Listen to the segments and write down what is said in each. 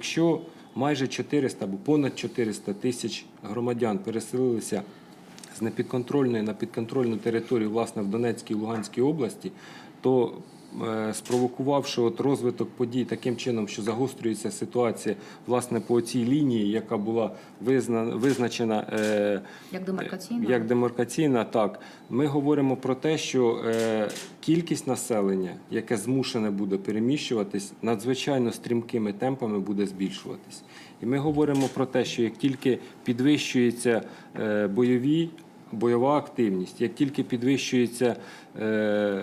Якщо майже 400 або понад 400 тисяч громадян переселилися з непідконтрольної на підконтрольну територію власне в Донецькій і Луганській області, то спровокувавши от розвиток подій таким чином, що загострюється ситуація власне по цій лінії, яка була визна, визначена е, Як демаркаційна? як демаркаційна, так ми говоримо про те, що е, кількість населення, яке змушене буде переміщуватись, надзвичайно стрімкими темпами буде збільшуватись. І ми говоримо про те, що як тільки підвищується е, бойові. Бойова активність, як тільки підвищується е, е,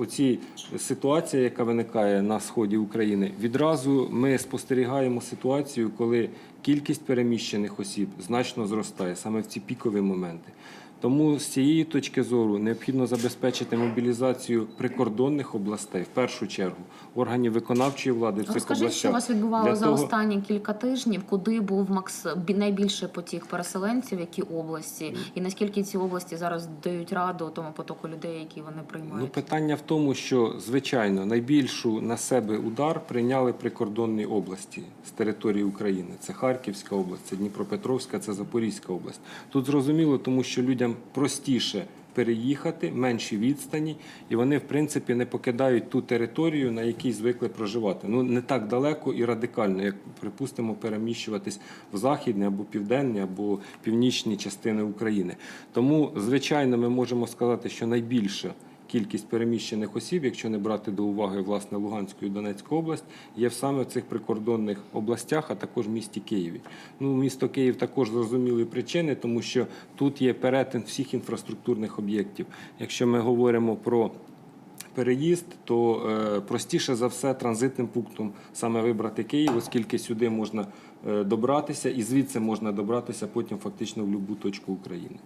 оці ситуація, яка виникає на сході України, відразу ми спостерігаємо ситуацію, коли кількість переміщених осіб значно зростає саме в ці пікові моменти. Тому з цієї точки зору необхідно забезпечити мобілізацію прикордонних областей, в першу чергу, органів виконавчої влади в цих Розкажіть, областях. що у вас відбувало Для за того- останні кілька тижнів, куди був макс бі- найбільший потік переселенців, які області, і наскільки ці області зараз дають раду тому потоку людей, які вони приймають? Ну, питання в тому, що звичайно найбільшу на себе удар прийняли прикордонні області з території України. Це Харківська область, це Дніпропетровська, це Запорізька область. Тут зрозуміло, тому що людям простіше переїхати, менші відстані, і вони в принципі не покидають ту територію, на якій звикли проживати. Ну не так далеко і радикально, як припустимо, переміщуватись в західні або південні, або північні частини України. Тому, звичайно, ми можемо сказати, що найбільше кількість переміщених осіб, якщо не брати до уваги власне Луганську і Донецьку область, є саме в цих прикордонних областях, а також в місті Києві. Ну, місто Київ також зрозуміли причини, тому що тут є перетин всіх інфраструктурних об'єктів. Якщо ми говоримо про Переїзд, то е, простіше за все транзитним пунктом саме вибрати Київ, оскільки сюди можна е, добратися, і звідси можна добратися потім фактично в будь-яку точку України.